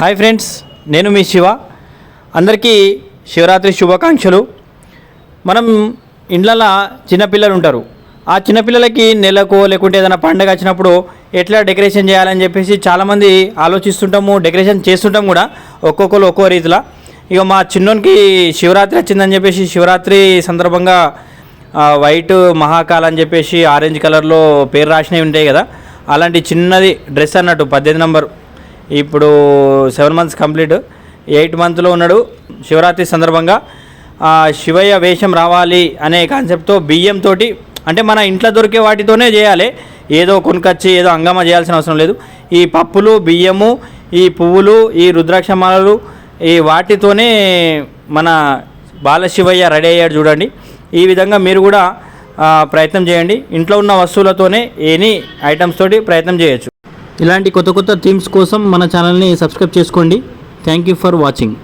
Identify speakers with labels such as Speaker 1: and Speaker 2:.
Speaker 1: Hi friends నేను మీ శివ. అందరికీ శివరాత్రి శుభాకాంక్షలు. మనం ఇండ్లలో చిన్నపిల్లలు ఉంటారు. ఆ చిన్నపిల్లలకి నెలకు లేకుంటే ఏదైనా పండగ వచ్చినప్పుడు ఎట్లా డెకరేషన్ చేయాలని చెప్పేసి చాలామంది ఆలోచిస్తుంటాము డెకరేషన్ చేస్తుంటాం కూడా ఒక్కొక్కరు ఒక్కో రీతిలో. ఇక మా చిన్నోనికి శివరాత్రి వచ్చిందని చెప్పేసి శివరాత్రి సందర్భంగా వైట్ మహాకాల్ అని చెప్పేసి ఆరెంజ్ కలర్లో పేరు రాసినవి ఉంటాయి కదా. అలాంటి చిన్నది డ్రెస్ అన్నట్టు పద్దెనిమిది నంబరు. ఇప్పుడు సెవెన్ మంత్స్ కంప్లీట్. ఎయిట్ మంత్లో ఉన్నాడు శివరాత్రి సందర్భంగా. శివయ్య వేషం రావాలి అనే కాన్సెప్ట్తో బియ్యంతో అంటే మన ఇంట్లో దొరికే వాటితోనే చేయాలి. ఏదో కొనుకొచ్చి ఏదో అంగమ చేయాల్సిన అవసరం లేదు. ఈ పప్పులు బియ్యము ఈ పువ్వులు ఈ రుద్రాక్షమాలలు ఈ వాటితోనే మన బాలశివయ్య రెడీ అయ్యాడు చూడండి. ఈ విధంగా మీరు కూడా ప్రయత్నం చేయండి. ఇంట్లో ఉన్న వస్తువులతోనే ఎనీ ఐటమ్స్ తోటి ప్రయత్నం చేయొచ్చు. ఇలాంటి కొత్త కొత్త థీమ్స్ కోసం మన ఛానల్ని సబ్స్క్రైబ్ చేసుకోండి. Thank you for watching